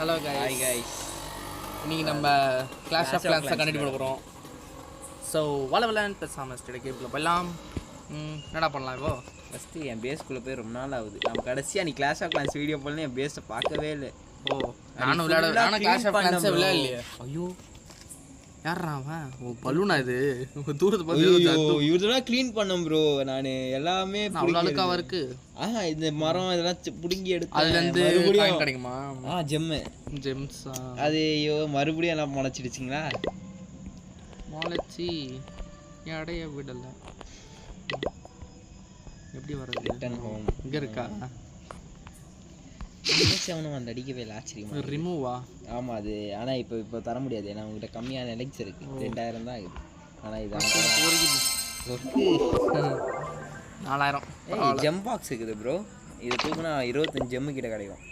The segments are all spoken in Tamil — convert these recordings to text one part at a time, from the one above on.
ஹலோ ஹாய் கைஸ் இன்னைக்கு நம்ம கிளாஷ் ஆஃப் Clans கண்டிப்பாக போகிறோம் ஸோ வள விளான் பேசாமல் ஸ்டேட் கேப்பில் போயிடலாம். ம், என்னடா பண்ணலாம் இப்போ? ஃபஸ்ட்டு என் பேஸ்க்குள்ளே போய் ரொம்ப நாள் ஆகுது. நம்ம கடைசியாக நீ கிளாஸ் ஆஃப் கிளாஸ் வீடியோ போடல என் பேஸை பார்க்கவே இல்லை. ஓ நானும் விளையாட நானும் கிளாஷ் ஆஃப் bro. விளையாடலையே. ஐயோ. யாரா அவன்? பலூனா இது? தூரத்து பார்த்து இதெல்லாம் க்ளீன் பண்ணேன் ப்ரோ நான் எல்லாமே அவ்வளோ இருக்கு? ஆ இந்த மரம் இதெல்லாம் பிடுங்கி எடுத்து அதுலேருந்து காயின் கிடைக்குமா? ஆ ஜெம்மு ஜெம்ஸா அது ஐயோ மறுபடியும் எல்லாம் முளைச்சிடுச்சிங்களா? மாலச்சி அடைய விடல. எப்படி வர்றது? ரிட்டன் ஹோம் இங்க இருக்கா? செவனும் அந்த அடிக்கவே இல்லை ஆச்சரியமா ரிமூவா ஆமாம் அது. ஆனால் இப்போ இப்போ தர முடியாது. ஏன்னா உங்ககிட்ட கம்மியான எலெக்ஸ் இருக்கு. ரெண்டாயிரம் தான் ஆகுது. ஆனால் இது நாலாயிரம். ஜெம் பாக்ஸ் இருக்குது ப்ரோ இது தூக்குனா இருபத்தஞ்சு ஜெம்மு கிட்ட கிடைக்கும்.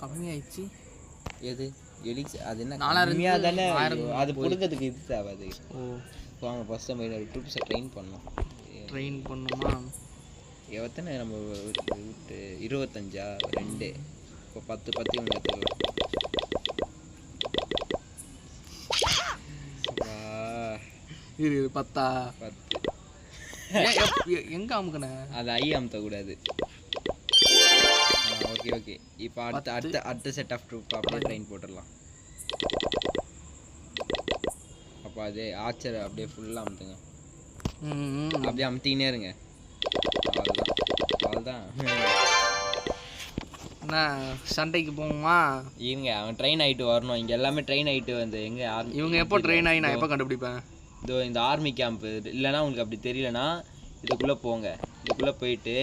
கம்மியாயிடுச்சு. எது? எலிக்ஸ் அது என்ன? நாலாயிரம் தானே? அது பிடுங்கிறதுக்கு இது தேவை அது. ஓ. வாங்க ஃபஸ்ட் நம்ம ட்ரூப்ஸை ட்ரெயின் பண்ணோம் ட்ரெயின் பண்ணுமா எத்தனை நம்ம விட்டு? இருபத்தஞ்சா? ரெண்டு. இப்போ பத்து பத்து இவங்க எடுத்துக்கலாம் இரு இரு, பத்தா? பத்து. எங்க அமுக்குன? அது ஐ அமுத்தக்கூடாது. Okay okay. இப்போ அடுத்த அடுத்த அடுத்த செட் ஆஃப் ட்ரூப் அப்படியே ட்ரெயின் போட்டுடலாம். அப்போ அது ஆச்சர் அப்படியே ஃபுல்லாக அமுத்துங்க. அப்படியே அமுத்திக்கினே இருங்க. அவ்வளோதான் என்ன சண்டைக்கு போவோமா? இருங்க அவன் ட்ரெயின் ஆகிட்டு வரணும். இங்கே எல்லாமே ட்ரெயின் ஆகிட்டு வந்து எங்கே ஆர்மி இவங்க எப்போ ட்ரெயின் ஆகி நான் எப்போ கண்டுபிடிப்பேன்? இதோ இந்த ஆர்மி கேம்ப் இல்லைன்னா உங்களுக்கு அப்படி தெரியலனா இதுக்குள்ளே போங்க. இதுக்குள்ளே போயிட்டு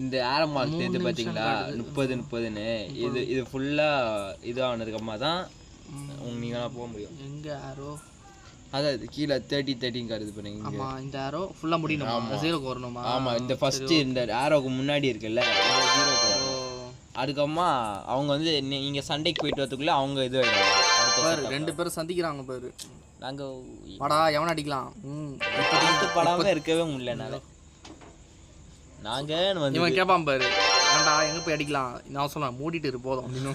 இந்த ஆரோ மார்க் தெரிஞ்சு பார்த்தீங்களா முப்பது முப்பதுன்னு. இது இது ஃபுல்லாக இது ஆனதுக்கப்புறமா தான் நீங்களாம் போக முடியும். எங்க ஆரோ அதாவது கீழே தேர்ட்டி தேர்ட்டிங்க இது பண்ணுங்க ஆமா இந்த ஆரோ ஃபுல்லா முடியணுமா? ஜீரோக்கு வரணுமா? ஆமாம் இந்த ஃபஸ்ட்டு இந்த ஆரோக்கு முன்னாடி இருக்குல்ல ஜீரோக்கு வரும் அதுக்கப்புறமா அவங்க வந்து நீங்கள் சண்டைக்கு போயிட்டு வரதுக்குள்ளே அவங்க இது பாரு ரெண்டு பேரும் சந்திக்கிறாங்க பாரு. நாங்கள் வாடா எவன் அடிக்கலாம்? ம். படாமல் இருக்கவே முடியல என்னால். நாங்கள் வந்து இவன் கேட்பான் பாரு. ஏன்டா எங்க போய் அடிக்கலாம்? நான் சொல்லுவேன் மூடிட்டு இரு போதும். அப்படின்னு.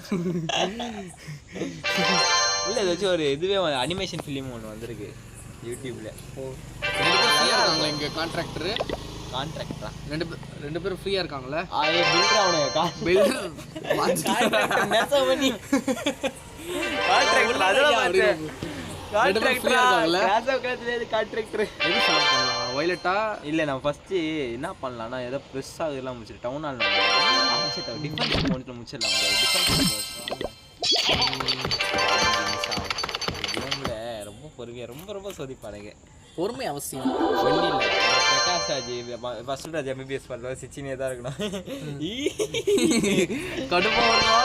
இல்லை ஏதாச்சும் ஒரு இதுவே அனிமேஷன் ஃபிலிம் ஒன்று வந்திருக்கு. யூடியூப்ல ரெண்டு பேரும் ஃப்ரீயா இருக்காங்களா இங்க கான்ட்ராக்டர் கான்ட்ராக்டரா ரெண்டு பேர் ரெண்டு பேரும் ஃப்ரீயா இருக்காங்களே? ஆயே பில்டர் அவனுங்க பில்டர் நெசமணி கான்ட்ராக்டர் அதெல்லாம் பார்த்தேன் ரெண்டு பேரும் free ஆ இருக்காங்கல்ல? கான்ட்ராக்டர் எது செலக்ட் பண்ணலாம் வயலட்டா இல்லை நான் ஃபஸ்ட்டு என்ன பண்ணலாம்னா ஏதோ ப்ரெஸ்ஸாக இதெல்லாம் முடிச்சிட்டு டவுன் ஹால் முடிச்சிட்டேன். டிஃபென்ஸ் மோனிட்டில் முடிச்சிடலாம். டிஃபென்ஸ் பொறுமையாக ரொம்ப ரொம்ப சோதிப்பானுங்க. பொறுமை அவசியம். இல்லை. பிரகாஷ் ராஜ் ஃபஸ்ட் ராஜ் எம்பிபிஎஸ் பண்ணுறது சிச்சினே தான் இருக்கணும். கடுப்பா வருமா?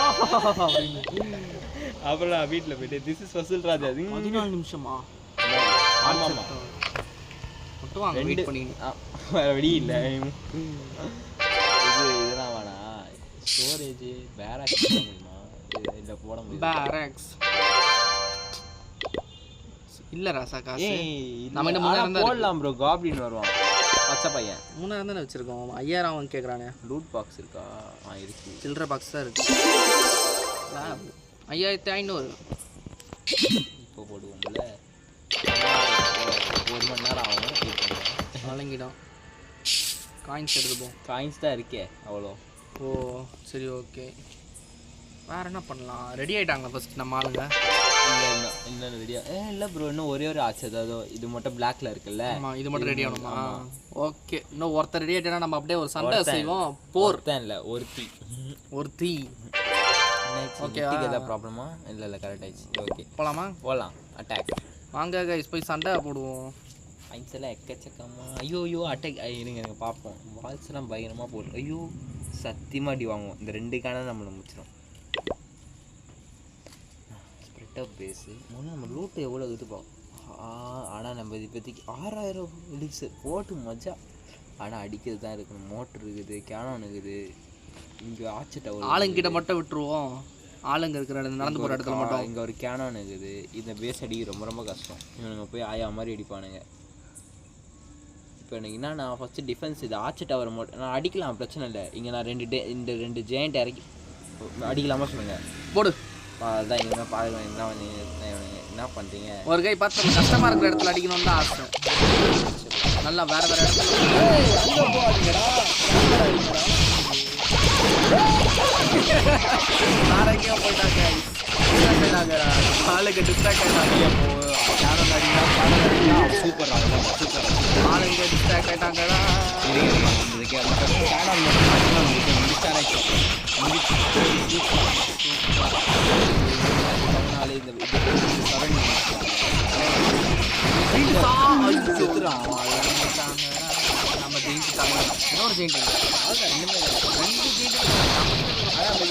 அப்புறம் வீட்டில் போயிட்டு திஸ் இஸ் ஃபசல் ராஜ். பதினாலு நிமிஷமா? ஆமாம் வழி இல்லை. இது இதெல்லாம் வேணாம் ஸ்டோரேஜ் பேராக்ஸ் போட முடியுமா? இல்லை போட முடியும்? பேரக்ஸ் இல்ல ராசா காசு. நம்ம தான் போடலாம் ப்ரோ காப்ளின் வருவான். பச்சை பையன். மூணாயிரம் தானே வச்சிருக்கோம். ஐயாயிரம் அவன் கேட்குறானே லூட் பாக்ஸ் இருக்கா? ஆ இருக்கு. சில்லற பாக்ஸ் தான் இருக்கு. ஐயாயிரத்தி ஐநூறு. இப்போ போடுவோம்ல. ஒரு மணி நேரம் ஆகும். வழங்கிடும். காயின்ஸ் எடுத்துப்போம் காயின்ஸ் தான் இருக்கே அவ்வளோ. ஓ சரி ஓகே வேற என்ன பண்ணலாம்? ரெடி ஆயிட்டாங்களா ஃபர்ஸ்ட் நம்ம ஆளுங்க? இன்னும் ரெடியா ஏ இல்லை ப்ரோ இன்னும் ஒரே ஒரு ஆச்சு. அதாவது இது மட்டும் பிளாக்ல இருக்குல்ல? இது மட்டும் ரெடி ஆகணுமா? ஓகே. இன்னும் ஒருத்தர் ரெடி நம்ம அப்படியே ஒரு சண்டை செய்வோம். போர். ஒருத்தன் இல்லை ஒருத்தி. ஒரு தீ ஓகே ஏதாவது ப்ராப்ளமா இல்லை இல்லை கரெக்ட் ஆயிடுச்சு. ஓகே போலாமா? போகலாம் அட்டாக் வாங்க கைஸ் போய் சண்டை போடுவோம். எல்லாம் எக்கச்சக்கமா. ஐயோ ஐயோ அட்டாக் இருங்க எனக்கு பார்ப்போம் வால்ஸ் எல்லாம் பயங்கரமாக போட்டு ஐயோ சத்தியமாக அடி வாங்குவோம். இந்த ரெண்டு காண நம்மளை முடிச்சிடும் அப் பேஸு முதல்ல நம்ம லூட்டு எவ்வளோ இது பா ஆனால் நம்ம இது இப்போதைக்கு ஆறாயிரம் எலிக்ஸ் போட்டு மஜா. ஆனால் அடிக்கிறது தான் இருக்கணும். மோட்ரு இருக்குது கேனான் இருக்குது. இங்கே ஆச்சு டவர் ஆளுங்கிட்ட மட்டும் விட்டுருவோம். ஆளுங்க இருக்கிற நடந்து போற இடத்துல மட்டும். இங்கே ஒரு கேனான் இருக்குது. இந்த பேஸ் அடி ரொம்ப ரொம்ப கஷ்டம். இவனுங்க போய் ஆயா மாதிரி அடிப்பானுங்க. இப்போ எனக்கு என்ன நான் ஃபஸ்ட்டு டிஃபென்ஸ் இது ஆச்சு டவர் மட்டும் நான் அடிக்கலாம் பிரச்சனை இல்லை. இங்கே நான் ரெண்டு டே இந்த ரெண்டு ஜெயண்ட் இறக்கி அடிக்கலாமா சொல்லுங்க? போடு. அதான் என்ன பாருங்க என்ன என்ன பண்ணுறீங்க ஒரு கை பார்த்து நம்ம கஷ்டமா இருக்கிற இடத்துல அடிக்கணும்னு தான் ஆசை நல்லா வேற வேற இடத்துல போயிட்டாங்க ஆளுக்கு டிஸ்ட்ராக்ட் அடிக்கலாம் அடிக்கலாம் சூப்பர் ஆளுங்க டிஸ்ட்ராக்ட் ஆயிட்டாங்கடா சேனல் நம்ம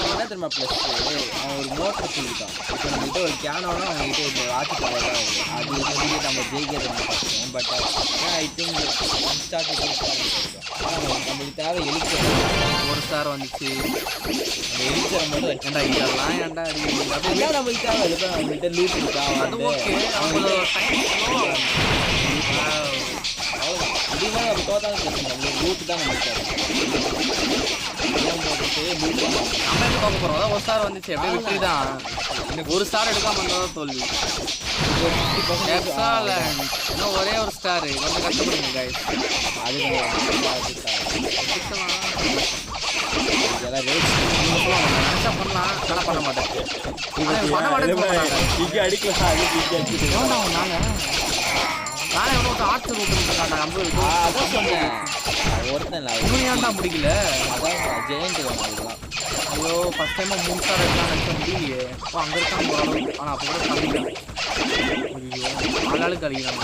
என்ன தெரியுமா ப்ளஸ் அவன் ஒரு மோட்டர் சொல்லிட்டான் இப்போ நம்மகிட்ட ஒரு கேனோனா அவங்ககிட்ட ஒரு வாட்ச் பவர் தான் அது வந்து நம்ம ஜெயிக்கிறது நம்ம பட் ஐ திங்க் ஸ்டார்ட் நம்மளுக்கு தேவை எழுச்சரம் ஒரு ஸ்டார் வந்துச்சு. அந்த எழுச்சரம் மட்டும் இதெல்லாம் இருக்கா? அது ஓகே அவங்களோட டைம் அவ்வளோதான் அதிகமாக நம்ம நம்ம லூட் தான் ஏன் நம்ம ஒரு ஸ்டார் வந்துச்சு. அப்படியே விக்டரி தான் ஒரு ஸ்டார் எடுக்காம வந்ததான் தோல்வி. இன்னும் ஒரே ஒரு ஸ்டார் கொஞ்சம் கஷ்டப்படுங்க guys. அது நீங்க நான் நினைச்சா பண்ணலாம் பண்ண மாட்டேன். சொல்ல. இங்கே எவன்டா அவன் நானே ஆட்டு ரூட் இருக்காண்டா ஐம்பது அதான் சொன்னேன். ஒருத்தன் ஏன்டா முடிக்கல அதான் அதுதான் ஐயோ ஃபர்ஸ்ட் டைமா மூணு ஸ்டார் எடுக்கலாம் முடியலையே. ஓ அங்க இருக்கான் ஓரளவுக்கு ஆனா அப்போ கூட பண்ணிட்டேன் ஐயோ ஆளாளுக்கு அடிக்கிறாங்க.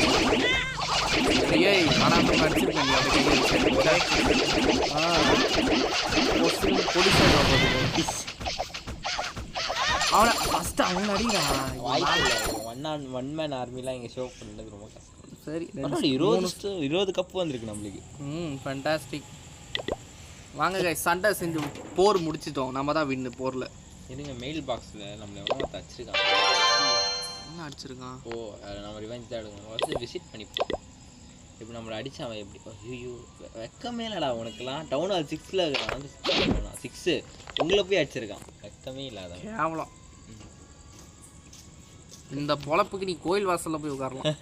ஏய் ஆனா அப்போ அடிச்சிருக்கேன் ஆ பொடி சைடு அவனை ஃபர்ஸ்ட் அவன் இல்லை. ஒன் ஆன் ஒன் மேன் ஆர்மிலாம் இங்கே ஷோ பண்ணுறது ரொம்ப கஷ்டம். சரி இருபது இருபது கப்பு வந்திருக்கு நம்மளுக்கு. ம் ஃபண்டாஸ்டிக் வாங்க guys சண்டை செஞ்சு போர் முடிச்சிட்டோம். நம்ம தான் வின்னு போரில். இருங்க மெயில் பாக்ஸில் நம்மளை எவ்வளோ தச்சிருக்கான் என்ன அடிச்சிருக்கான்? ஓ நம்ம ரிவெஞ்ச் தான் எடுக்கணும். ஃபஸ்ட்டு விசிட் பண்ணிப்போம். இப்போ நம்மளை அடிச்சு அவன் எப்படி ஐயோ வெக்கமே இல்லைடா உனக்குலாம் டவுன் ஹால் சிக்ஸில் இருக்கான் வந்து சிக்ஸு உங்களை போய் அடிச்சிருக்கான். வெக்கமே இல்லாத கேவலம். இந்த பொழப்புக்கு நீ கோயில் வாசல்ல போய் உட்காரலாம்.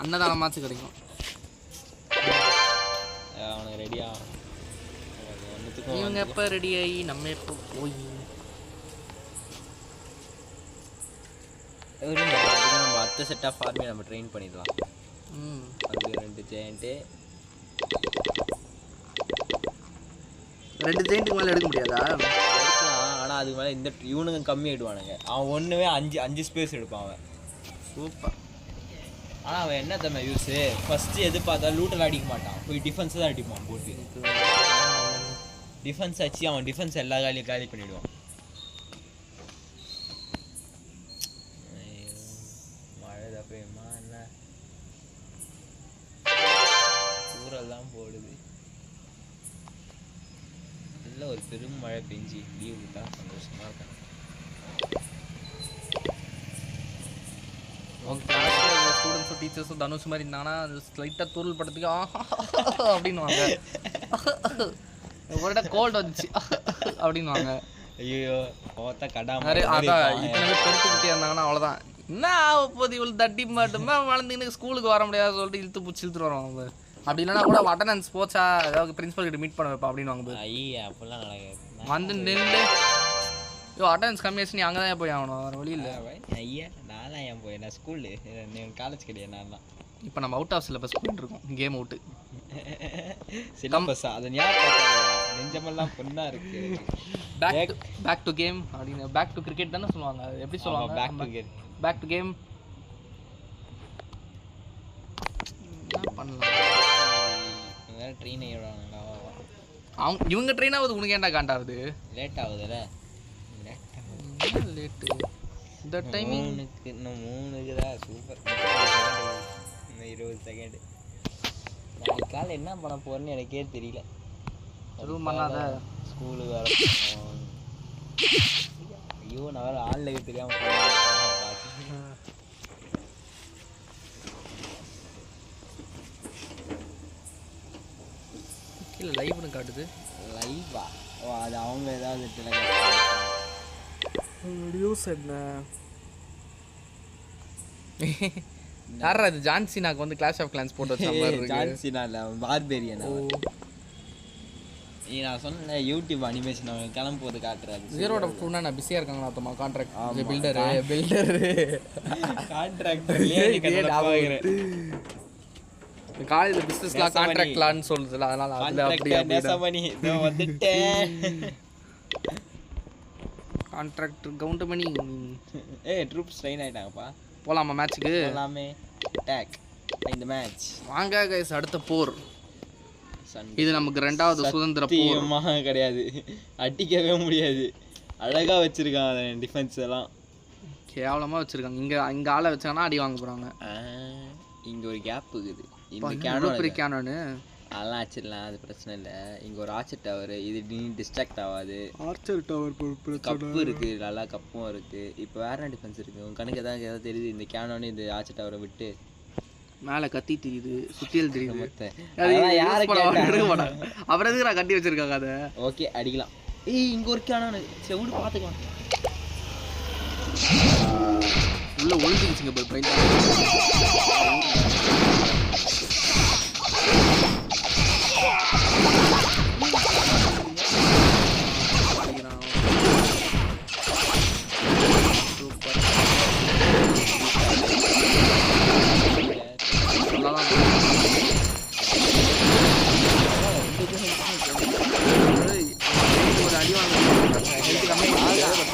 அன்னதானமாச்சும் கிடைக்கும். அவனுக்கு ரெடியா இவங்க எப்போ ரெடி ஆகி நம்ம எப்போ போய்? நம்ம அடுத்த செட் ஆஃப் ஆர்மி நம்ம ட்ரெயின் பண்ணிடலாம். ம் அது ரெண்டு ஜெயண்ட்டு ரெண்டு ஜெயிண்ட்டுக்கு மேலே எடுக்க முடியாதா? ஆனால் அதுக்கு மேலே இந்த இவனுங்க கம்மி ஆயிடுவானுங்க. அவன் ஒன்றுவே அஞ்சு அஞ்சு ஸ்பேஸ் எடுப்பான் அவன். சூப்பர். ஆனால் அவன் என்ன தம்ம யூஸு ஃபஸ்ட்டு எது பார்த்தா லூட்டில் அடிக்க மாட்டான். போய் டிஃபென்ஸ் தான் அடிப்பான் போட்டு. டிஃபென்ஸ் வச்சு அவன் டிஃபென்ஸ் எல்லா காலியும் காலி பண்ணிடுவான். மழை பெஞ்சு லீவ் விட்டா சந்தோஷமா இருக்கேன் உங்க கிளாஸில் ஸ்டூடெண்ட்ஸும் டீச்சர்ஸும் தனுஷ் மாதிரி இருந்தாங்கன்னா லைட்டாக தூரல் படத்துக்கு அப்படின்னுவாங்க ஒரு இடம் கோல்டு வந்துச்சு. அப்படின்னுவாங்க ஐயோ பார்த்தா கடா மாதிரி அதான். இத்தனை பேர் பெருத்துக்கிட்டே இருந்தாங்கன்னா அவ்வளோதான் என்ன ஆக போகுது? இவ்வளோ தட்டி மாட்டுமா வளர்ந்துன்னு ஸ்கூலுக்கு வர முடியாது சொல்லிட்டு இழுத்து பிடிச்சி இழுத்துட்டு வருவாங்க. அப்படி இல்லைன்னா கூட அட்டண்டன்ஸ் போச்சா ஏதாவது பிரின்சிபல் கிட்ட மீட் பண்ண வைப்பா அப்படின்னு வாங்க ஐயா அப்படிலாம் நடக்காது. வந்து நின்று ஐயோ அட்டண்டன்ஸ் கம்மியாச்சு நீ அங்கே தான் போய் ஆகணும் வேறு வழி இல்லை. ஐயா நான்லாம் ஏன் போய்? நான் ஸ்கூலு காலேஜ் கிடையாது நான் தான். இப்போ நம்ம அவுட் ஆஃப் சிலபஸ் போயிட்டு இருக்கோம். கேம் அவுட்டு சிலபஸ் அதை ஞாபகம் நெஞ்சமெல்லாம் பொண்ணா இருக்கு. பேக் பேக் டு கேம் அப்படின்னு பேக் டு கிரிக்கெட் தானே சொல்லுவாங்க. அது எப்படி சொல்லுவாங்க? Back to gate back to game என்ன பண்ணலாம்? வேற ட்ரெயின் விடுவாங்களா அவங்க இவங்க ட்ரெயின் ஆகுது உனக்கு ஏன்டா காண்டாகுது லேட் ஆகுதுல்ல லேட் ஆகுது. லேட்டு இந்த டைமிங் மூணுக்கு இன்னும் மூணுக்கு தான் சூப்பர் இன்னும் இருபது செகண்டு நாளைக்கு காலை என்ன பண்ண போறேன்னு எனக்கே தெரியல. எதுவும் பண்ணாத. ஸ்கூலு வேற. ஐயோ நான் வேற ஆன்லைன் தெரியாம கீழே லைவ்னு காட்டுது. லைவா ஓ அது அவங்க ஏதாவது நியூஸ் என்ன? யாரா இது? ஜான்சினாக்கு வந்து கிளாஷ் ஆஃப் கிளான்ஸ் போட்டு வச்ச மாதிரி இருக்கு. ஜான்சினா இல்லை பார்பேரியன் நீ நான் சொன்ன யூடியூப் அனிமேஷன் அவங்க கிளம்பு போது காட்டுறாரு. ஜீரோட ஃபோனா நான் பிஸியாக இருக்காங்களா அத்தமா கான்ட்ராக்ட் பில்டரு பில்டரு கான்ட்ராக்டர் காலேஜில் பிஸ்னஸ்லாம் கான்ட்ராக்ட்லான்னு சொல்லுதுல அதனால அதில் அப்படி நெசமணி. இதோ வந்துட்டேன். கான்ட்ராக்ட் கவுண்ட் பண்ணி ஏய் ட்ரூப்ஸ் ட்ரெயின் ஆயிட்டாங்கப்பா. போலாமா மேட்ச்சுக்கு எல்லாமே அட்டாக் இந்த மேட்ச் வாங்க கைஸ் அடுத்த போர். இது நமக்கு ரெண்டாவது சுதந்திர போர். கிடையாது. அடிக்கவே முடியாது. அழகா வச்சிருக்கான் அவன் டிஃபென்ஸ் எல்லாம். கேவலமாக வச்சிருக்காங்க. இங்கே இங்கே ஆளை வச்சாங்கன்னா அடி வாங்க போகிறாங்க இங்க ஒரு கேப் இருக்குது. இந்த இவ்வளோ கேனோ பெரிய கேனோனு அதெல்லாம் வச்சிடலாம் அது பிரச்சனை இல்லை. இங்க ஒரு ஆச்சர் டவர் இது நீ டிஸ்ட்ராக்ட் ஆகாது ஆர்ச்சர் டவர் கப்பு இருக்கு நல்லா கப்பும் இருக்கு. இப்போ வேற என்ன டிஃபென்ஸ் இருக்கு? உன் கணக்கு ஏதாவது ஏதாவது தெரியுது இந்த கேனோன்னு இந்த ஆச்சர் டவரை விட்டு. மேலே கத்தி தெரியுது சுத்தியல் தெரியுது. அப்புறம் எதுக்கு நான் கட்டி வச்சிருக்காங்க அதை? ஓகே அடிக்கலாம். ஏய் இங்க ஒரு கேனோன்னு சரி விடு பார்த்துக்கலாம் உள்ள ஒளிஞ்சிக்கிச்சுங்க போய்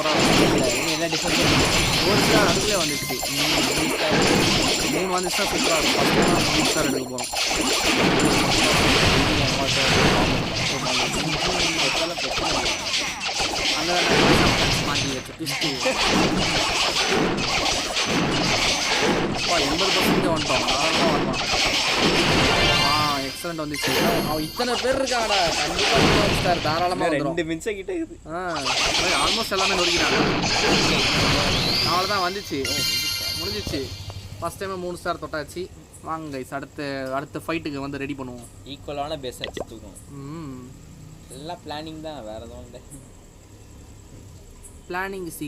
கம்மியாக பரவாயில்ல அதுக்குள்ளே மூணு வந்துச்சுன்னா சூப்பராக இருக்கும். ஃபஸ்ட்டு எடுக்க போகிறோம் வந்துச்சு. அவன் இத்தனை பேர் இருக்காங்கடா கண்டிப்பாக தாராளமாக வந்துடும் ரெண்டு மின்சம் கிட்ட இருக்குது. ஆ. ஆல்மோஸ்ட் எல்லாமே நொறுக்கிட்டாங்க. அவ்வளோதான் வந்துச்சு. முடிஞ்சிச்சு. ஃபஸ்ட் டைம் மூணு ஸ்டார் தொட்டாச்சு. வாங்க கைஸ் அடுத்த அடுத்த ஃபைட்டுக்கு வந்து ரெடி பண்ணுவோம். ஈக்குவலான பேஸ் அடிச்சு தூக்கும் எல்லாம் பிளானிங் தான் வேற எதுவும் இல்லை. பிளானிங் இஸ்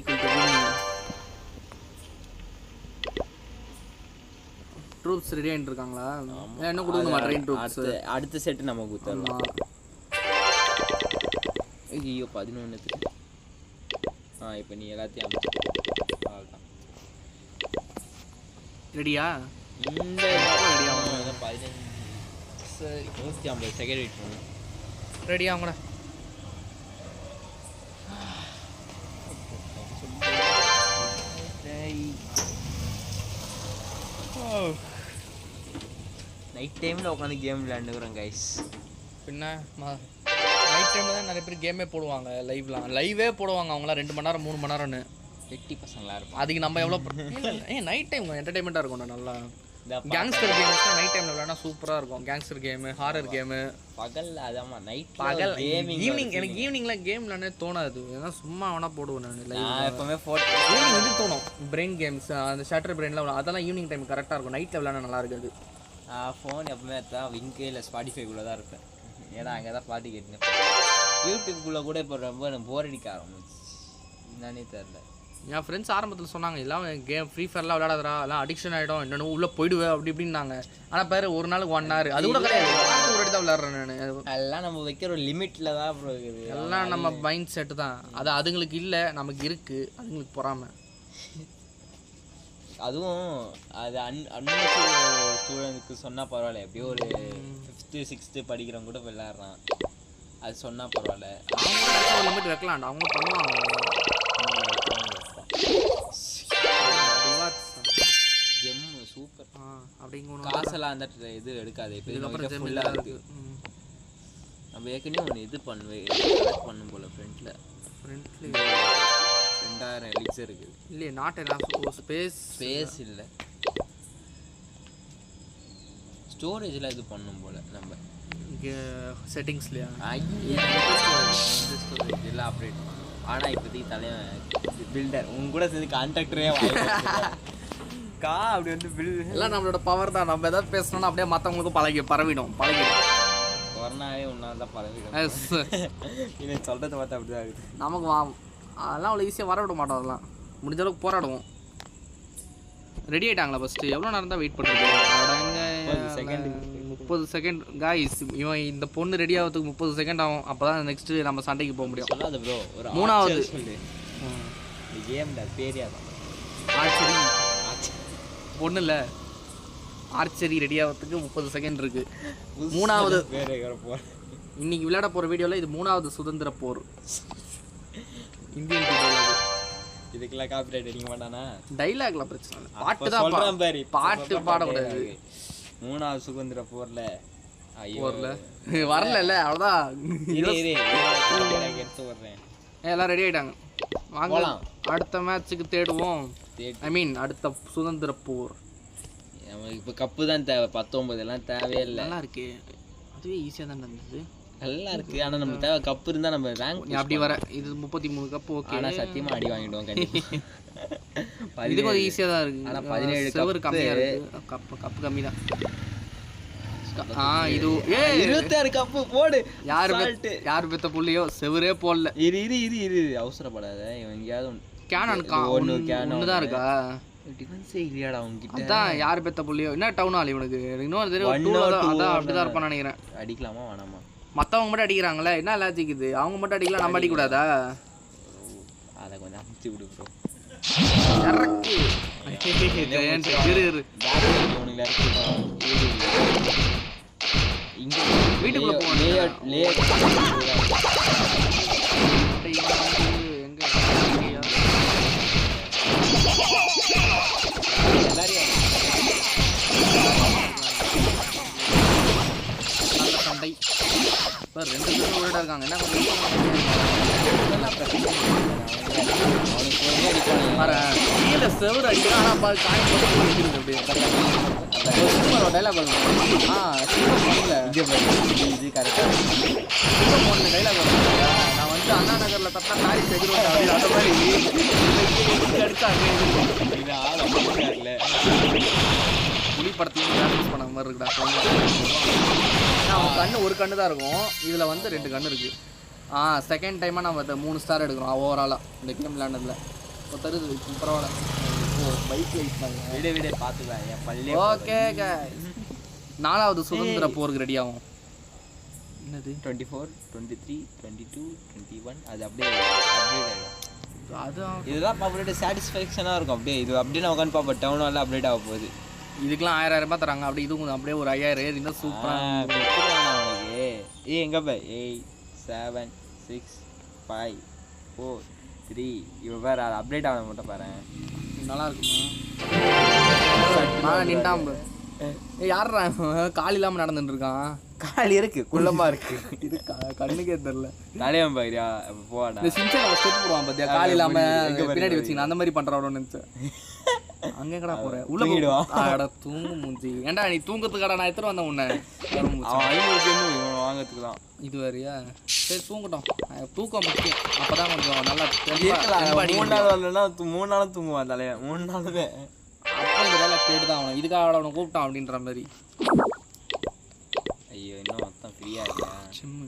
ட்ரூப்ஸ் ரெடி ஆகிட்டு இருக்காங்களா இன்னும் கொடுக்கணுமா ட்ரெயின் ட்ரூப்ஸ் அடுத்த செட்டு நம்ம ஆமாம் ஐயோ பதினொன்றுக்கு ஆ இப்போ நீ எல்லாத்தையும் அவ்வளோதான் ரெடியா இந்த ஆகும்? பதினஞ்சு. சரி நூற்றி ஐம்பது செகண்ட் வெயிட் பண்ணு ரெடியா கூட? நைட் டைமில் உட்காந்து கேம் விளையாண்டுக்கிறோம் கைஸ் பின்ன நைட் டைமில் தான் நிறைய பேர் கேமே போடுவாங்க லைவ்லாம் லைவே போடுவாங்க அவங்களாம் ரெண்டு மணி நேரம் மூணு மணி நேரம்னு. வெட்டி பசங்களாக இருப்பான் அதுக்கு நம்ம எவ்வளோ ஏ நைட் டைம் என்டர்டைன்மெண்ட்டாக இருக்கும் நல்லா. கேங்ஸ்டர் கேம்ஸ்லாம் நைட் டைமில் விளையாடா சூப்பராக இருக்கும். கேங்ஸ்டர் கேமு ஹாரர் கேமு பகல்ல அதாம்மா நைட் பகல் ஈவினிங் எனக்கு ஈவினிங்கில் கேம் விளையாடே தோணாது. ஏன்னா சும்மா வேணா போடுவேன் நான் லைவ் நான் எப்பவுமே ஃபோட்டோ ஈவினிங் வந்து தோணும். பிரெயின் கேம்ஸ் அந்த ஷட்டர் பிரெயின்லாம் அதெல்லாம் ஈவினிங் டைம் கரெக்டாக இருக்கும். நைட்டில் விளையாட நல்லா இருக்காது நான் ஃபோன் எப்பவுமே தான் விங்கு இல்லை ஸ்பாட்டிஃபைக்குள்ளே தான் இருப்பேன். ஏன்னா அங்கே தான் பாட்டு கேட்டுனேன். யூடியூப்குள்ளே கூட இப்போ ரொம்ப எனக்கு போர் அடிக்க ஆரம்பிச்சு என்னன்னே தெரில என் ஃப்ரெண்ட்ஸ் ஆரம்பத்தில் சொன்னாங்க எல்லாம் கேம் ஃப்ரீ ஃபயர்லாம் விளையாடாதரா எல்லாம் அடிக்ஷன் ஆகிடும் என்னென்ன உள்ளே போயிடுவேன் அப்படி இப்படின்னாங்க. ஆனால் பேர் ஒரு நாளுக்கு ஒன் ஹவர் அது கூட கிடையாது. ஒரு தான் விளையாடுறேன் நான். அதெல்லாம் நம்ம வைக்கிற ஒரு லிமிட்டில் தான் இருக்குது. எல்லாம் நம்ம மைண்ட் செட்டு தான். அது அதுங்களுக்கு இல்லை நமக்கு இருக்கு அதுங்களுக்கு பொறாம. அதுவும் அது அன் அன்மெச்சூர் ஸ்டூடெண்ட்க்கு சொன்னால் பரவாயில்ல. எப்படியோ ஒரு ஃபிஃப்த்து சிக்ஸ்த்து படிக்கிறவங்க கூட விளையாடுறான். அது சொன்னால் பரவாயில்ல. அவங்க லிமிட் வைக்கலாம்டா. அவங்க பண்ணுவாங்க. ஜெம்மு சூப்பர் அப்படிங்க காசெல்லாம் அந்த இது எடுக்காது. இப்போ ஃபுல்லாக தான் இருக்கு இருக்கு. ம். நம்ம ஏற்கனவே ஒன்று இது பண்ணுவேன் பண்ணும் போல் ஃப்ரண்ட்டில் ஃப்ரெண்ட்லி ரெண்டாயிரம் எலிக்ஸ் இருக்குது. இல்லையே நாட் என்ன ஸ்பேஸ் ஸ்பேஸ் இல்லை. ஸ்டோரேஜில் இது பண்ணும் போல் நம்ம. இங்கே செட்டிங்ஸ்லையா ஸ்டோரேஜ் எல்லாம் அப்டேட் ஆனால் இப்போதைக்கு தலைவன் பில்டர் உங்க கூட சேர்ந்து கான்ட்ராக்டரே கா அப்படி வந்து பில் எல்லாம் நம்மளோட பவர் தான். நம்ம எதாவது பேசணும்னா அப்படியே மற்றவங்களுக்கும் பழகி பரவிடும். பழகிடும். கொரோனாவே உன்னால தான் பரவி எஸ் நீ சொல்றத பார்த்தா அப்படிதான் இருக்குது நமக்கு வா அதெல்லாம் அவ்வளோ ஈஸியாக வர விட மாட்டோம் அதெல்லாம். முடிஞ்ச அளவுக்கு போராடுவோம். ரெடி ஆயிட்டாங்களா ஃபஸ்ட்டு எவ்வளோ நேரம் தான் வெயிட் பண்ணுறது முப்பது செகண்ட் காய்ஸ் இவன் இந்த பொண்ணு ரெடி ஆகிறதுக்கு முப்பது செகண்ட் ஆகும். அப்போ தான் நெக்ஸ்ட்டு நம்ம சண்டைக்கு போக முடியும். மூணாவது. ஆர்ச்சரி பொண்ணு இல்லை. ஆர்ச்சரி ரெடி ஆகிறதுக்கு முப்பது செகண்ட் இருக்கு. மூணாவது. இன்னைக்கு விளையாட போகிற வீடியோவில் இது மூணாவது சுதந்திர போர். இந்தியன். இதுக்கெல்லாம் காப்பிரைட் அடிக்க மாட்டானா? டைலாக்ல பிரச்சனை பாட்டு தான் சொல்றேன் பாரு. பாட்டு பாடக்கூடாது. மூணாவது சுதந்திர போர்ல. ஐயோ. போர்ல. வரல அவ்வளோதான் எடுத்து வர்றேன் எல்லாம் ரெடி ஆயிட்டாங்க. வாங்க. போலாம். அடுத்த மேட்ச்சுக்கு தேடுவோம். தேடி- ஐ மீன் அடுத்த சுதந்திர போர். நமக்கு இப்ப கப்பு தான் தேவை. பத்தொன்பது எல்லாம் தேவையே இல்லை. நல்லா இருக்கு. அதுவே ஈஸியாக தான் இருந்தது. நல்லா இருக்கு. ஆனா நம்ம தேவை கப்பு இருந்தா நம்ம ரேங்க் அப்படி வர. இது முப்பத்தி மூணு கப்பு ஓகே ஆனா சத்தியமா அடி வாங்கிடுவோம் கண்டிப்பா. இது கொஞ்சம் ஈஸியாக தான் இருக்கு. ஆனா பதினேழு செவரு cup. கம்மியாக இருக்கு. கப்பு கப்பு கம்மி தான். இது ஏ இருபத்தாறு கப்பு போடு. யார் யார் பெத்த புள்ளியோ? செவரே போடல. இரு இரு இரு இரு. அவசரப்படாத. இவன் எங்கேயாவது கேனான் ஒன்று தான் இருக்கா? டிஃபென்ஸே இல்லையாடா அதான் யார் பெத்த புள்ளியோ? என்ன டவுன் ஆள் இவனுக்கு? இன்னொரு தெரியும் அதான் அப்படிதான் இருப்பான்னு நினைக்கிறேன். அடிக்கலாமா? வேணாமா? மத்தவங்க மட்டும் அடிக்கிறாங்களே என்ன லாஜிக் இது? அவங்க மட்டும் அடிக்கலாம் நம்ம அடிக்கக்கூடாதா அதை கொஞ்சம் அமுத்தி விடு ப்ரோ வீட்டுக்குள்ள இப்போ ரெண்டு பேரும் உள்ள இருக்காங்க. என்ன. பாரு கீழே செவரு அடிக்கிறான் ஆனால் பாரு காய் போட்டு நிற்கிறது அப்படியே. சூப்பர் டைலாக் வரும் ஆ சூப்பர் பண்ணல இங்க பாரு, இது- இது correct ஆ இருக்கு. சூப்பர் ஃபோனில் டைலாக் வரும் நான் வந்து அண்ணா நகரில் தட்டா செதுருவேன் அப்படின்னு அந்த மாதிரி. இது ஆள் இல்ல. புலி படத்துல ப்ராக்டிஸ் பண்ண மாதிரி இருக்குடா ஏன்னா அவன் கண்ணு ஒரு கண்ணு தான் இருக்கும். இதில் வந்து ரெண்டு கண்ணு இருக்கு. ஆ செகண்ட் டைமாக நம்ம இந்த மூணு ஸ்டார் எடுக்கிறோம் ஓவராலாக இந்த கேம் விளையாண்டதில் இப்போ தருது பரவாயில்ல. பைக் பண்ணல விடு விடு பல்லே ஓகே நாலாவது சுதந்திர போருக்கு ரெடி ஆகும். என்னது? Twenty four twenty three twenty two twenty one அது அப்படியே அப்டேட் ஆகிடும் அதான் இதுதான் பார்க்குறது சாட்டிஸ்ஃபேக்ஷனாக இருக்கும். அப்படியே இது அப்படியே நான் உட்காந்து பார்ப்பேன். டவுன் ஹாலில் அப்டேட் ஆக போகுது. இதுக்கெல்லாம் ஆயிரம் ஆயிரம் ரூபாய் தராங்க. அப்படி இதுவும் அப்படியே ஒரு ஐயாயிரம் ஏறி இருந்தால் சூப்பராக உனக்கு ஏய் எங்கே போய் eight seven six five four three. இவ வேறு அது அப்டேட் ஆக மட்டும் பாரு. நல்லா இருக்குமா ஏய் யாரா கால் இல்லாமல் நடந்துட்டு இருக்கான். காலி இருக்கு குள்ளமா இருக்கு. இது கண்ணுக்கே தெரியல. தலைவன் பாரியா போடா இந்த சின்சான் ஸ்டெப் போடுவான் பாத்தியா? கால் இல்லாம எங்க பாரு, பின்னாடி வச்சுக்கணும் அந்த மாதிரி பண்றவரோன்னு நினைச்சேன். அங்க போற? உள்ள. அட தூங்கு மூஞ்சி. ஏன்டா நீ தூங்கறதுக்காடா நான் எத்தனை வந்தேன் உன்னை? கரும்பு அவன் ஐநூறு ஜெம்மு இவன் வாங்கிறதுக்கு தான். இது வேறயா சரி தூங்கட்டும். தூக்கம் முக்கியம். அப்பதான் கொஞ்சம் நல்லா மூணு நாளும் தூங்குவான் தலைவன் மூணு நாளுமே அப்போ இந்த வேலை கேட்டுதான் அவனை இதுக்காக அவனை கூப்பிட்டான் அப்படின்ற மாதிரி. ஐயோ இன்னும் மொத்தம் ஃப்ரீயா இல்லையா ஜிம்மு.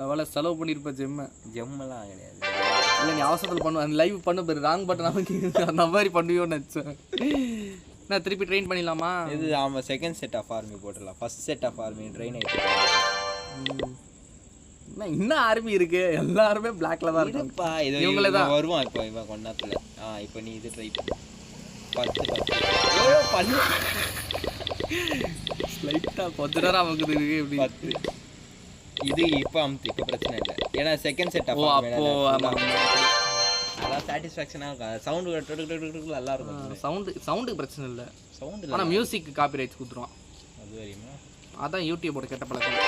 லெவல செலவு பண்ணியிருப்ப ஜிம்மை. ஜெம்மெல்லாம் கிடையாது. இல்லை நீ அவசரத்தில் பண்ணுவ அந்த லைவ் பண்ண பேர் ராங் பட்டன் நமக்கு அந்த மாதிரி பண்ணுவியோன்னு நினச்சேன். நான் திருப்பி ட்ரெயின் பண்ணிடலாமா? இது ஆமாம் செகண்ட் செட் ஆஃப் ஆர்மி போட்டுடலாம். First set of army train ஆகிட்டு இன்னும் ஆர்மி இருக்கு? எல்லாருமே பிளாக்ல தான் இருக்காங்க. இருப்பா. இது இவங்களே தான். வருவான் இப்போ இவன் கொஞ்ச நேரத்துல ஆ இப்போ நீ இது ட்ரை பத்து பத்து. ஐயோ, பண்ணு லைட்டாக கொஞ்ச நேரம் அவங்க இருக்கு எப்படி பத்து. இது இப்போ அமுத்து இப்போ பிரச்சனை இல்லை. ஏன்னா செகண்ட் செட் ஓ அப்போ ஆமா. அதான் சாட்டிஸ்ஃபேக்ஷனாக இருக்கும். சவுண்டு நல்லா இருக்கும் சவுண்டு சவுண்டுக்கு பிரச்சனை இல்லை. சவுண்டு ஆனால் மியூசிக் காப்பி ரைட்ஸ் கொடுத்துருவான். அது வரையுமா? அதான் யூடியூபோட கெட்ட பழக்கம்.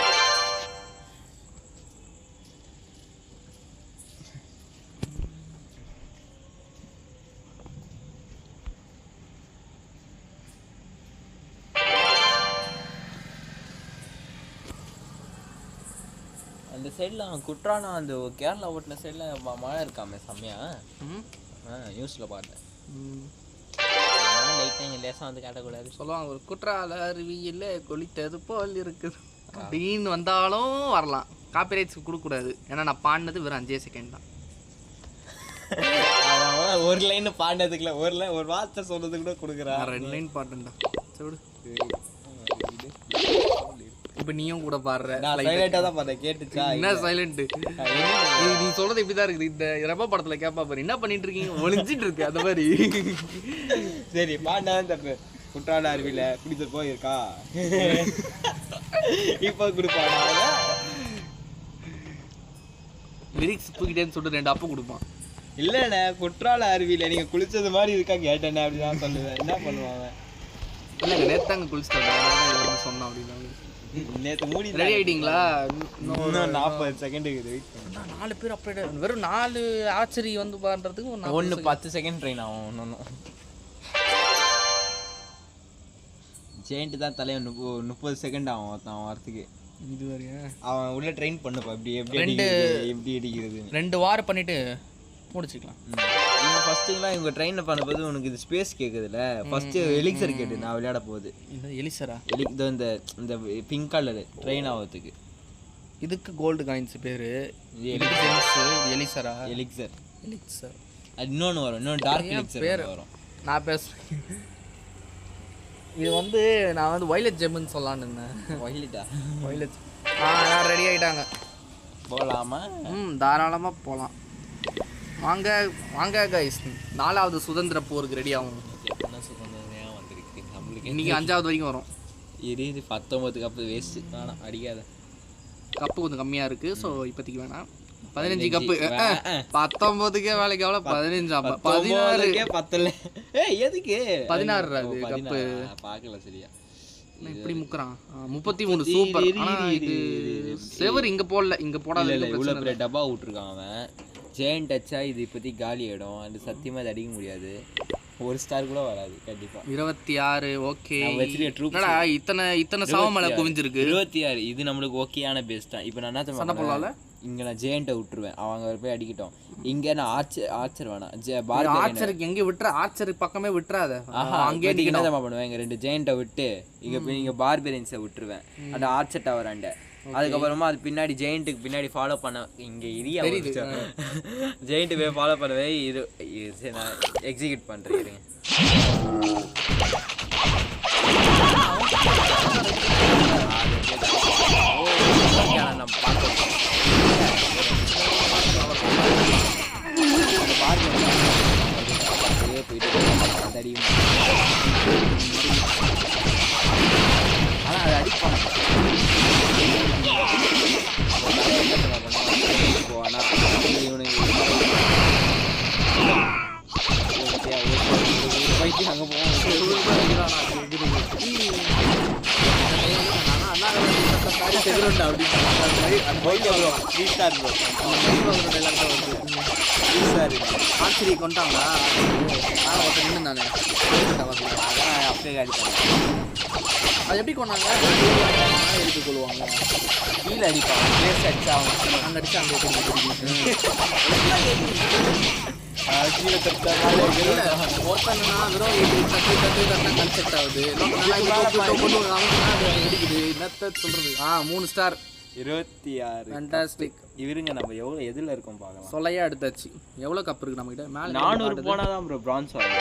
அந்த சைடில் அவன் குற்றானா அந்த கேரளா ஓட்டின சைடில் மழை இருக்காமே செம்மையா. ஆ நியூஸில் பார்த்தேன். ம். லைட்டாக இங்கே லேசாக வந்து காட்டக்கூடாது. சொல்லுவாங்க ஒரு குற்றால அருவியில் கொளித்தது போல் இருக்குது. அப்படின்னு வந்தாலும் வரலாம். காப்பிரைட்ஸ் கொடுக்கக்கூடாது. ஏன்னா நான் பாடினது வெறும் அஞ்சே செகண்ட் தான். ஒரு லைன் பாடினதுக்குள்ள ஒரு லைன் ஒரு வார்த்தை சொல்றதுக்கு கூட கொடுக்குறான். ரெண்டு லைன் பாட்டேன்டா. சரி விடு. இப்போ நீயும் கூட பாடுற சைலண்டா தான் பார்த்தேன் கேட்டுச்சா? என்ன சைலண்ட் நீ சொல்றது இப்படிதான் இருக்குது. இந்த ரப்ப படத்துல கேப்பா பாரு. என்ன பண்ணிட்டு இருக்கீங்க? ஒளிஞ்சிட்டு இருக்கு அந்த மாதிரி. சரி பாண்டாதான் தப்பு குற்றால அருவியில குடித்து போயிருக்கா? இப்போ கொடுப்பானா அவன்? லிரிக்ஸ் தூக்கிட்டேன்னு சொல்லிட்டு ரெண்டு அப்பம் கொடுப்பான். இல்லண்ணே குற்றால அருவியில நீங்க குளிச்சது மாதிரி இருக்கா? கேட்டேனே அப்படிதான் சொல்லுவேன். என்ன பண்ணுவாங்க இல்லைங்க நேத்தாங்க குளிச்சுட்டு சொன்னான் அப்படின்னா. நேத்து மூடி ரெடி ஆயிட்டீங்களா? இன்னும் நாற்பது செகண்ட் இருக்குது. அண்ணா, நாலு பேர் அப்படியே வெறும் நாலு ஆச்சரி வந்து பண்றதுக்கு ஒரு நாற்பது ஒன்று பத்து செகண்ட் ட்ரெயின் ஆகும் ஒன்று ஜெயிண்ட் தான் தலைவன் முப்பது முப்பது செகண்ட் ஆகும் ஒருத்தன் வரத்துக்கு. இது வரையா அவன் உள்ள ட்ரெயின் பண்ணுப்பா இப்படி எப்படி ரெண்டு- எப்படி அடிக்கிறது. ரெண்டு வாரம் பண்ணிட்டு முடிச்சுக்கலாம். இவங்க ஃபர்ஸ்ட்டுங்களாம் இவங்க ட்ரெயினில் பண்ணும்போது உனக்கு இது ஸ்பேஸ் கேட்குதுல்ல ஃபர்ஸ்ட்டு எலிக்சர் கேட்டு நான் விளையாட போகுது. எலிசரா எலி இதோ இந்த இந்த பிங்க் கலர் ட்ரெயின் ஆகிறதுக்கு. இதுக்கு கோல்டு காயின்ஸ் பேரு. எலிசரா எலிக்சர் எலிக்சர் அது இன்னொன்று வரும் இன்னொன்று டார்க் எலிக்சர் பேரு? வரும். நான் பேசுறேன். இது வந்து நான் வந்து வைலட் ஜெம்னு சொல்லலான்னு இருந்தேன். வயலிட்டா வைலட் ஆ ரெடி ஆயிட்டாங்க. போகலாமா ம் தாராளமாக போகலாம் வாங்க வாங்க கைஸ் நாலாவது சுதந்திர போருக்கு ரெடி ஆகும் இன்னைக்கு அஞ்சாவது வரைக்கும் வரும். எரியுது பத்தொம்பது கப்பு வேஸ்ட்டு வேணாம் அடிக்காத. கப்பு கொஞ்சம் கம்மியாக இருக்குது ஸோ இப்போதைக்கு வேணாம். பதினஞ்சு கப்பு. பத்தொம்போதுக்கே வேலைக்கு எவ்வளோ பதினஞ்சு. பதினாறு. பத்தல. ஏய் எதுக்கு? பதினாறு கப்பு. பார்க்கல சரியா. இப்படி முக்குறான்? முப்பத்தி மூணு சூப்பர் இது செவர் இங்க போடல இங்க போடாத இவ்வளோ டப்பா விட்டுருக்கான் அவன். ஜெயின் டச்சா இது இப்போதைக்கு காலி ஆயிடும். அது சத்தியமா இது அடிக்க முடியாது. ஒரு ஸ்டார் கூட வராது கண்டிப்பா. இருபத்தி ஆறு ஓகே என்னடா இத்தனை இத்தனை சவமலை குவிஞ்சிருக்கு? இருபத்தி ஆறு இது நம்மளுக்கு ஓகேயான பேஸ் தான். இப்போ நான் என்ன சண்டை போடலாம்ல? இங்க நான் ஜெயண்ட்டை விட்டுருவேன். அவங்க போய் அடிக்கட்டும். இங்க நான் ஆர்ச்சர் ஆர்ச்சர் வேணாம் ஜெ இது பார் ஆர்ச்சருக்கு எங்க விட்டுற ஆர்ச்சருக்கு பக்கமே விட்டுறாத. ஆஹா அங்கே என்ன பண்ணுவேன்? இங்க ரெண்டு ஜெயண்ட்டை விட்டு இங்க போய் இங்க பார்பெரியன்ஸை விட்டுருவேன். அந்த ஆர்ச்சர் டவர் அண்ட அதுக்கப்புறமா அது பின்னாடி ஜெயிண்ட்டுக்கு பின்னாடி ஃபாலோ பண்ண இங்க இரியா ஜெயிண்ட் போய் ஃபாலோ பண்ணவே சரி நான் எக்ஸிக்யூட் பண்றேன் ஆர்ச்சரி கொண்டாங்களா? நான். ஒருத்தர் நின்று தானே அப்படியே பண்ணேன் அது எப்படி கொண்டாங்க? எடுத்து கொள்வாங்க கீழே அடிப்பான் பிளேஸ் அடிச்சா அவன் அங்க அடிச்சு அங்க ஒருத்தனா வெறும் எட்டு தட்டு தட்டு தட்டா கன்செப்ட் ஆகுது என்னத்த சொல்றது ஆ மூணு ஸ்டார் இருபத்தி ஆறு ஃபேண்டாஸ்டிக் இவருங்க நம்ம எவ்வளோ எதில் இருக்கோம் பார்க்கலாம். சொல்லையா எடுத்தாச்சு. எவ்வளோ கப் இருக்கு நம்ம கிட்ட மேல நானூறு போனால் தான் ப்ரோ பிரான்ஸ் வரும்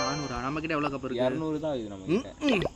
நானூறா? நம்ம கிட்ட எவ்வளோ கப் இருக்கு? இரநூறு தான் இது நம்ம